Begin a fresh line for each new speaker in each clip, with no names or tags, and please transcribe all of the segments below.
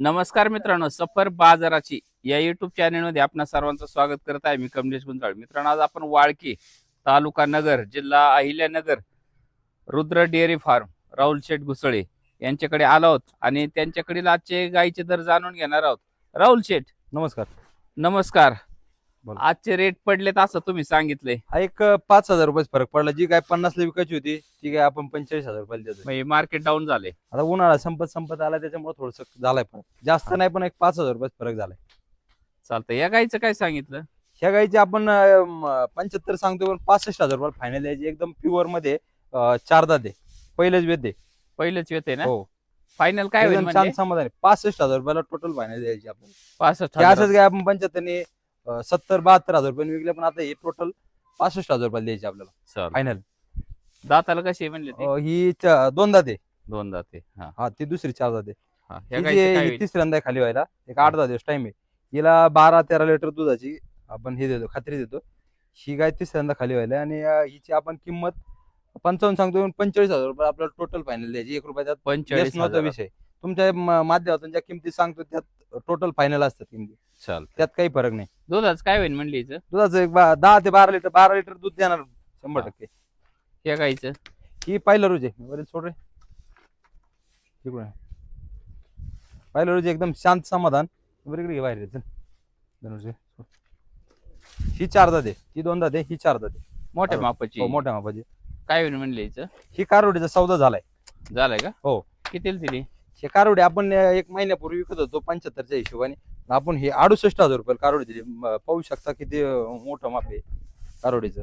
नमस्कार मित्रांनो सफर बाजाराची या युट्यूब चॅनलमध्ये आपणा सर्वांचं स्वागत करत आहे. मी कमलेश गुंजाळ. मित्रांनो आज आपण वाळकी तालुका नगर जिल्हा अहिल्यानगर रुद्र डेअरी फार्म राहुल शेठ घुसळे यांच्याकडे आलो आहोत आणि त्यांच्याकडील आजचे गायीचे दर जाणून घेणार आहोत. राहुल शेठ.
नमस्कार.
नमस्कार. आजचे रेट पडलेत असं तुम्ही सांगितले.
एक पाच हजार रुपये फरक पडला. जी काय पन्नासला विकायची होती ती काय आपण पंचेचाळीस हजार रुपयाला देतो
म्हणजे मार्केट डाऊन झाले.
आता उन्हाळा संपत संपत आला त्याच्यामुळे थोडस झालाय फरक. जास्त नाही पण एक पाच हजार रुपये फरक झालाय.
चालतंय. या गायीचं काय सांगितलं?
ह्या गाईची आपण पंच्याहत्तर सांगतो पण पासष्ट हजार रुपये फायनल द्यायची. एकदम प्युअरमध्ये अं, चार दाते पहिलेच वेद
पहिलेच येते ना?
हो.
फायनल काय होईल म्हणजे?
समाधान. पासष्ट हजार रुपयाला टोटल फायनल द्यायची आपण.
पासष्ट
असंच. काय आपण पंच्याहत्तरने अं, सत्तर बहात्तर हजार रुपये विकले पण आता हे टोटल पासष्ट हजार रुपयाला द्यायची आपल्याला. फायनल
दाताला कशी म्हणले ते?
ही च- दोन दाते.
दोन दाते हा.
हा ती दुसरी चार दाते.
हा ह्या
ही
गायीचं
जी-
काय
ही
होईल?
तिसऱ्यांदा आहे खाली व्हायला. एक आठ दहा दिवस टाइम आहे. हिला बारा तेरा लिटर दुधाची आपण हे देतो खात्री देतो. ही गाय तिसऱ्यांदा खाली व्हायला आणि अं, हिची आपण किंमत पंचावन्न सांगतो पंचेचाळीस हजार रुपये आपल्याला टोटल फायनल द्यायची. एक रुपयाचा
पंचेचाळीस
नव्हता. विषय. तुमच्या म- माध्यमातून ज्या किमती सांगतो त्यात टोटल फायनल असतात किमती.
चालतंय.
त्यात काही फरक नाही.
दुधाचं काय होईल म्हणली हिचं?
दुधाचं एक बा- दहा ते बारा लिटर बारा लिटर दूध देणार शंभर
हा.
टक्के.
ह्या गायचं
ही पाहिलं रोज आहे. बरेच सोड रे. तिकडून आहे. पाहिलं रोज एकदम शांत समाधान. बरं इकडे घे बाहेर ये, चल. धनुष घे, सोड. ही चार दाते ही दोन दाते ही चार दाते
मोठ्या
हो,
मापाची.
हो मोठ्या मापाची.
काय होईल म्हणले हिचं?
ही कारोडीचा सौदा झालाय.
झालंय का?
हो.
कितीला दिली?
हे कारोडी आपण एक महिन्यापूर्वी विकत होतो पंच्याहत्तरच्या हिशोबाने. आपण हे अडुसष्ट हजार रुपये कारोडी दिली. पाहू शकता किती मोठं माप आहे कारोडीचं.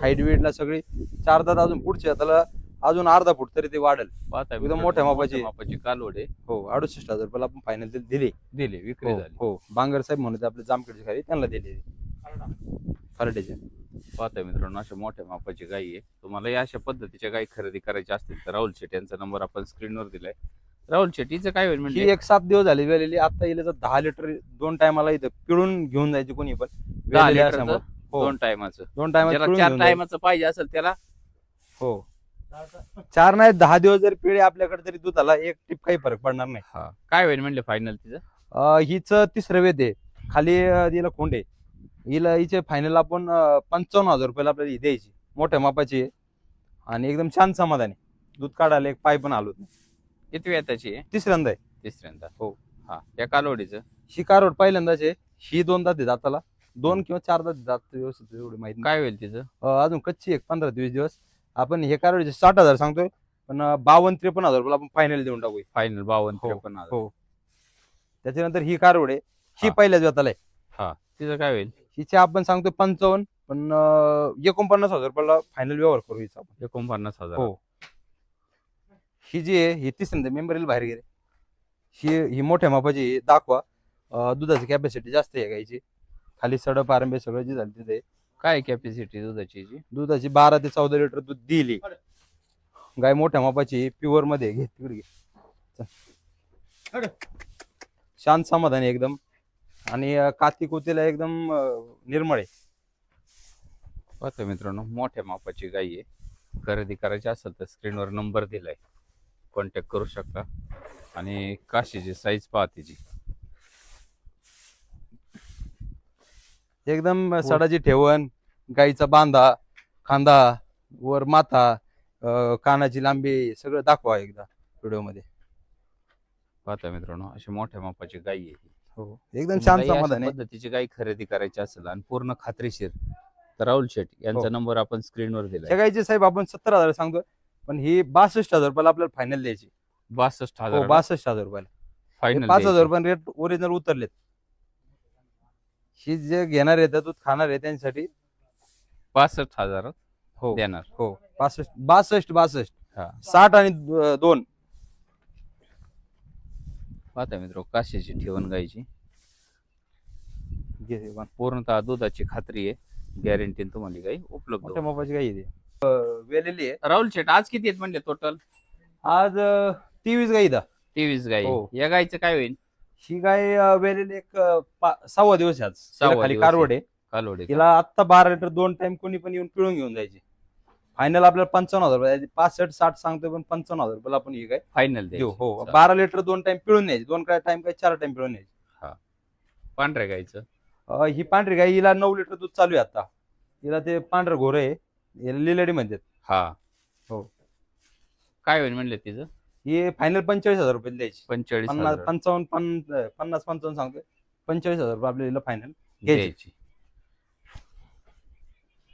हाईट वेटला सगळी चार दात अजून पुढचे त्याला अजून अर्धा फूट तरी ते वाढेल. एकदम मोठ्या मापाची.
मापाची कालवडे
हो अडुसष्ट हजार रुपयाला आपण फायनल दिले
दिले. विक्री
हो
झाली.
हो. बांगर साहेब म्हणून आपले जामखेडचे खाली त्यांना दिले खरडेचे
पाहता मित्रांनो अशा मोठ्या मापाची गाई आहे. तुम्हाला या अशा पद्धतीच्या गाई खरेदी करायच्या असतील तर राहुल शेट यांचा नंबर आपण स्क्रीनवर दिलाय. राहुल शेट हिचं काय होईल
ही
म्हणजे
एक सात दिवस झाले वेलेली आता येईल तर दहा लिटर दोन टायमाला इथं पिळून घेऊन जायची कोणी पण
दहा
वेलेली
लिटरचं
असल्यामुळं. हो.
दोन टायमाचं.
दोन
ज्याला
टायमाला
चार टायमाचं पाहिजे असेल त्याला.
हो. चार नाही दहा दिवस जरी पिळे आपल्याकडे तरी दुधाला एक टिप काही फरक पडणार नाही.
हा. काय होईल म्हणले फायनल तिचं?
हिचं तिसरं वेद आहे. खाली अं, हिला खोंड हिला हिचे फायनल आपण पंचावन्न हजार रुपयाला आपल्याला ही द्यायची. मोठ्या मापाची आहे. आणि एकदम छान समाधान आहे. दूध काढायला एक पाय पण आलो
किती वेळ त्याची आहे?
तिसऱ्यांदा आहे.
तिसऱ्यांदा.
हो.
हा. या कालवडीचं?
ही कारवड पहिल्यांदाच आहे. ही दोन दात आहे दाताला दोन किंवा चार दात दात व्यवस्थित एवढी माहिती.
काय होईल तिचं?
अजून कच्ची एक पंधरा ते वीस दिवस. आपण हे कारवडीचे साठ हजार सांगतोय. पण बावन्न त्रेपन्न हजार रुपयाला आपण फायनल देऊन टाकू
फायनल बावन्न
हो,
त्रेपन्न हजार.
हो. त्याच्यानंतर ही कारवड आहे. ही
हा.
पहिल्याच व्यताला आहे.
तिचं काय होईल?
हिचे आपण सांगतो पंचावन्न पण अं, एकोणपन्नास हजार रुपयाला फायनल व्यवहार करू हिचा आपण.
एकोणपन्नास हजार.
हो. ही जी आहे ही तिसऱ्यांदा मेंबर बाहेर गेले. ही ही मोठ्या मापाची आहे, दाखवा. अं, दुधाची कॅपॅसिटी जास्त आहे गायची खाली सडप आरंभे सगळं जे झालं तिथे.
काय कॅपॅसिटी दुधाची हिची?
दुधाची बारा ते चौदा लिटर दूध दिली. गाय मोठ्या मापाची प्युअरमध्ये घे तिकडे घे. चल. शांत समाधान आहे एकदम. आणि काती कुतीला एकदम निर्मळ आहे.
पाहतो मित्रांनो मोठ्या मापाची गाई आहे. खरेदी करायची असेल तर स्क्रीनवर नंबर दिलाय. कॉन्टॅक्ट करू शकता. आणि काशीची साईज पहा तिची
एकदम सडाची ठेवण गाईचा बांधा खांदा वर माथा अं, कानाची लांबी सगळं दाखवा एकदा व्हिडिओमध्ये
पाहता मित्रांनो अशी मोठ्या मापाची गाई आहे ही.
हो. एकदम छान
तुम्हाला या
समाधान
अशा
आहे.
पद्धतीची गाई खरेदी करायची असेल आणि पूर्ण खात्रीशीर तर राहुल शेट यांचा
हो.
नंबर आपण स्क्रीनवर दिलाय.
गाईचे साहेब आपण सत्तर हजार सांगतो पण ही बासष्ट हजार रुपयाला आपल्याला फायनल द्यायची.
बासष्ट
हो
हजार
बासष्ट हजार रुपयाला. हे
फायनल
पाच हजार रुपये रेट ओरिजिनल उतरलेत. ही जे घेणार आहे दूध खाणार आहे त्यांच्यासाठी
बासष्ट हजार
हो.
देणार.
हो बासष्ट बासष्ट बासष्ट.
हा.
साठ आणि दो- दोन.
पाहता मित्र काशीची ठेवण गायची. पूर्णतः दुधाची खात्री आहे. गॅरंटी तुम्हाला गाई उपलब्ध
मोठ्या. मापाची गाई आहे ती. अं, वेलेली आहे.
राहुल शेट आज किती आहेत म्हणले टोटल
आज तेवीस गाई दा
तेवीस गाई
हो.
या गाईचं काय होईल?
ही गाय अं, वेलेली एक अं, पा- सहावा दिवस आहे आज.
सहावा
तिला खाली
दिवस
कारवड आहे
कालोडे
तिला आत्ता बारा लिटर दोन टाइम कोणी पण येऊन पिळून घेऊन जायची. फायनल आपल्याला पंचावन्न हजार रुपये. पासष्ट साठ सांगतोय पण पंचावन्न हजार रुपयाला आपण ही काय?
फायनल
देऊ हो. बारा लिटर दोन टाइम पिळून न्यायची. दोन काय टाइम काय? चार टाइम पिळून न्यायची.
पांढऱ्या गाईचं?
अं, ही पांढरी गाय हिला नऊ लिटर दूध चालू आहे आता. हिला ते पांढरं घोर आहे. हिला लिलेडी म्हणतात.
हा.
हो.
काय होईल म्हणले तिचं?
ही फायनल पंचेचाळीस हजार रुपये द्यायची.
पंचेचाळीस
पन्नास
हजार.
पंचावन्न पन्न- पन्नास पंचावन्न सांगतोय. पंचेचाळीस हजार रुपये आपल्याला फायनल घ्यायची.
द्यायची.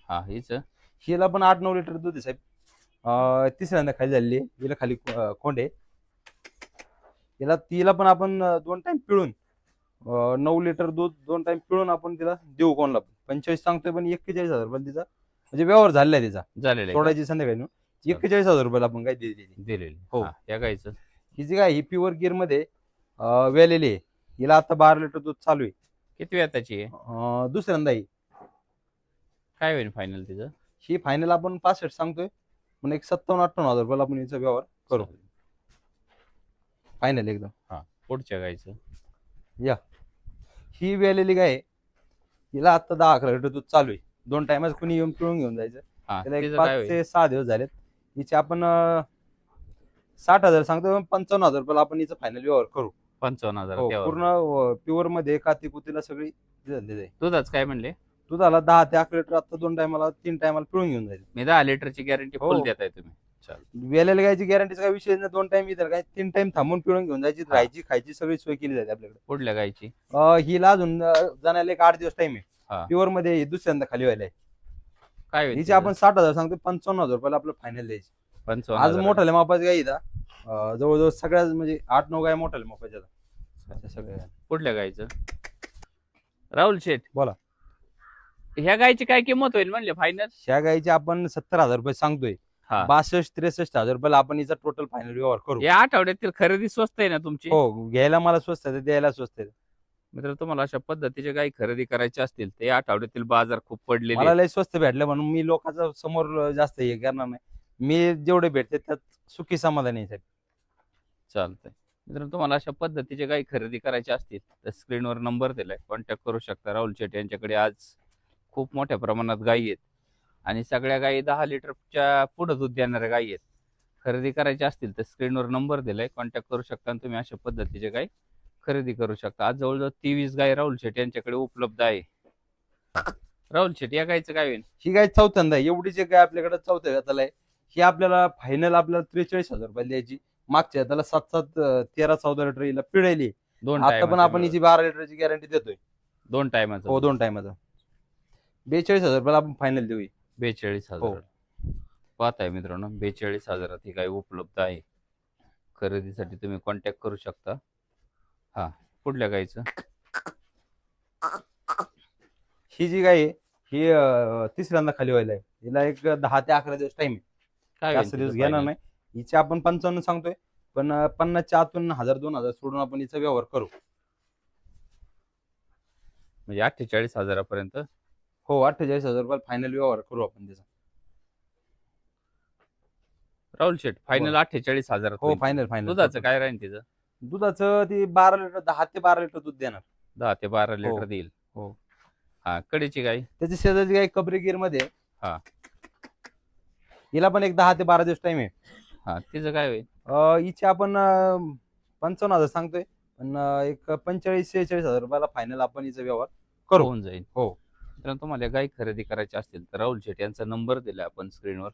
हा हीच?
हिला पण आठ नऊ लिटर दूध आहे साहेब. तिसऱ्यांदा खाली झालेली आहे. हिला खाली खोंड हिला तिला पण आपण दोन टाइम पिळून नऊ लिटर दूध दोन टाइम पिळून आपण तिला देऊ कोणला पंचेचाळीस सांगतोय पण एक्केचाळीस हजार रुपये तिचा. म्हणजे व्यवहार झालेला आहे तिचा.
झालेलं
सोडायची संध्याकाळी. एक्केचाळीस हजार रुपयाला आपण काय दिली
का? दिलेली.
हो.
या गाईचं.
ही जी काय ही प्युअर गिअरमध्ये वेलेली आहे. हिला आता बारा लिटर दूध चालू आहे.
किती आहे?
अं, दुसऱ्यांदा ही
काय होईल फायनल तिचं?
ही फायनल आपण पासष्ट सांगतोय. पण एक सत्तावन्न अठ्ठावन्न हजार रुपयाला आपण हिचा व्यवहार करू. फायनल एकदम.
पुढच्या गाईचं
ही वेलेली गाय आहे. हिला आता दहा अकरा लिटर दूध चालू आहे. दोन टायमाच कुणी येऊन पिळून घेऊन जायचं.
हा
त्याला एक
तिचं काय
पाच
होईल?
ते सहा दिवस झालेत. हिचे आपण अं, साठ हजार सांगतो पण पंचावन्न हजार रुपयाला आपण हिचं फायनल व्यवहार करू.
पंचावन्न हजार
हो. पूर्ण प्युअरमध्ये काती कुतीला सगळी आहे.
दुधाच काय म्हणले?
दुधाला दहा ते अकरा लिटर आता दोन टायमाला तीन टायमाला पिळून घेऊन जायचं
मी दहा लिटरची गॅरंटी
हो.
फुल देताय तुम्ही
वेलेल्या गायची गॅरंटीचा काही विषय नाही दोन टाइम इतर काय तीन टाइम थांबून पिळून घेऊन जायची. राहायची खायची सगळी सोय केली जाते आपल्याकडे
पुढल्या गाईची
अं, हिला अजून अं, जाण्याला एक आठ दिवस टाइम आहे. प्युअरमध्ये ही दुसऱ्यांदा खाली व्हायला आहे.
काय होईल
हिचे? आपण साठ हजार सांगतो पंचावन्न हजार रुपयाला आपलं फायनल द्यायची
पंचावन्न
आज
हजार.
मोठाल्या मापाची गाय इथं अं, जवळजवळ सगळ्या म्हणजे आठ नऊ गाय मोठाल्या मापाच्या आहेत. सगळ्या.
पुढल्या गाईचं राहुल शेठ
बोला.
ह्या गायची काय किंमत होईल म्हणले? फायनल
ह्या गायचे आपण सत्तर हजार रुपये सांगतोय.
हा.
बासष्ट त्रेसष्ट हजार रुपयाला आपण हिचा टोटल फायनल व्यवहार करू.
या आठवड्यातील खरेदी स्वस्त आहे ना तुमची?
हो घ्यायला मला स्वस्त आहे द्यायला स्वस्त आहे.
मित्र तुम्हाला अशा पद्धतीचे काही खरेदी करायचे असतील ते या आठवड्यातील बाजार खूप पडलेले
मला
आहेत.
लय स्वस्त भेटलं म्हणून मी लोकांचा समोर जास्त हे करणार नाही. मी जेवढे भेटते त्यात सुखी समाधानी आहे साहेब.
चालतंय. मित्रांनो तुम्हाला अशा पद्धतीचे काही खरेदी करायचे असतील तर स्क्रीनवर नंबर दिलाय. कॉन्टॅक्ट करू शकता. राहुल शेट यांच्याकडे आज खूप मोठ्या प्रमाणात गायी आहेत. आणि सगळ्या गायी दहा लिटरच्या पुढे दूध देणाऱ्या गायी आहेत. खरेदी करायची असतील तर स्क्रीनवर नंबर दिलाय. कॉन्टॅक्ट करू शकता आणि तुम्ही अशा पद्धतीचे गाय खरेदी करू शकता. आज जवळजवळ तेवीस गाय राहुल शेट यांच्याकडे उपलब्ध आहे. राहुल शेट या गायचं काय होईल?
ही गाय चौथ्यांदा आहे. एवढी जे गाय आपल्याकडे चौथ्या आहे. ही आपल्याला फायनल आपल्याला त्रेचाळीस हजार रुपये द्यायची. मागच्या त्याला सात सात तेरा चौदा लिटर हिला पिळायली.
दोन
आता पण आपण. हिची बारा लिटरची गॅरंटी देतोय.
दोन टायमाचं
हो दोन टायमाचा बेचाळीस हजार रुपयाला आपण फायनल देऊ.
बेचाळीस
हो.
हजार पाहताय मित्रांनो बेचाळीस हजारात ही गाय उपलब्ध आहे. खरेदीसाठी तुम्ही कॉन्टॅक्ट करू शकता. हा कुठल्या गायचं
ही जी गाय आहे ही अं, तिसऱ्यांदा खाली व्हायला आहे. हिला एक दहा ते अकरा दिवस टाइम आहे.
काय
जास्त दिवस घेणार? नाही. हिचे आपण पंचावन्न सांगतोय पण अं, पन्नासच्या आतून हजार दोन हजार सोडून आपण हिचा व्यवहार करू.
म्हणजे अठ्ठेचाळीस हजारापर्यंत
हो अठ्ठेचाळीस हजार रुपये फायनल व्यवहार करू आपण त्याचा.
राहुल शेठ फायनल अठ्ठेचाळीस हजार
हो फायनल फायनल
दुधाचं काय राहील तिचं
दुधाचं ती बारा लिटर दहा ते बारा लिटर दूध देणार.
दहा ते बारा लिटर
हो.
देईल.
हो.
हा कडेची गाय?
त्याची शेजारची गाय कबरी गिरमध्ये.
हा.
हिला पण एक दहा ते बारा दिवस टाइम आहे.
हा तिचं काय होईल?
हिचे आपण पंचावन्न हजार सांगतोय. पण एक पंचेचाळीस शेहेचाळीस हजार रुपयाला फायनल आपण हिचा व्यवहार करू.
होऊन जाईल.
हो.
मित्रांनो तुम्हाला गाय खरेदी करायची असतील तर राहुल शेट यांचा नंबर दिला आपण स्क्रीनवर.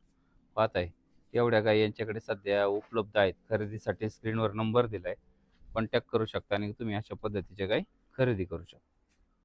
पाहत आहे एवढ्या गाय यांच्याकडे सध्या उपलब्ध आहेत. खरेदीसाठी स्क्रीनवर नंबर दिला आहे कॉन्टॅक्ट करू शकता आणि तुम्ही अशा पद्धतीच्या गाय खरेदी करू शकता.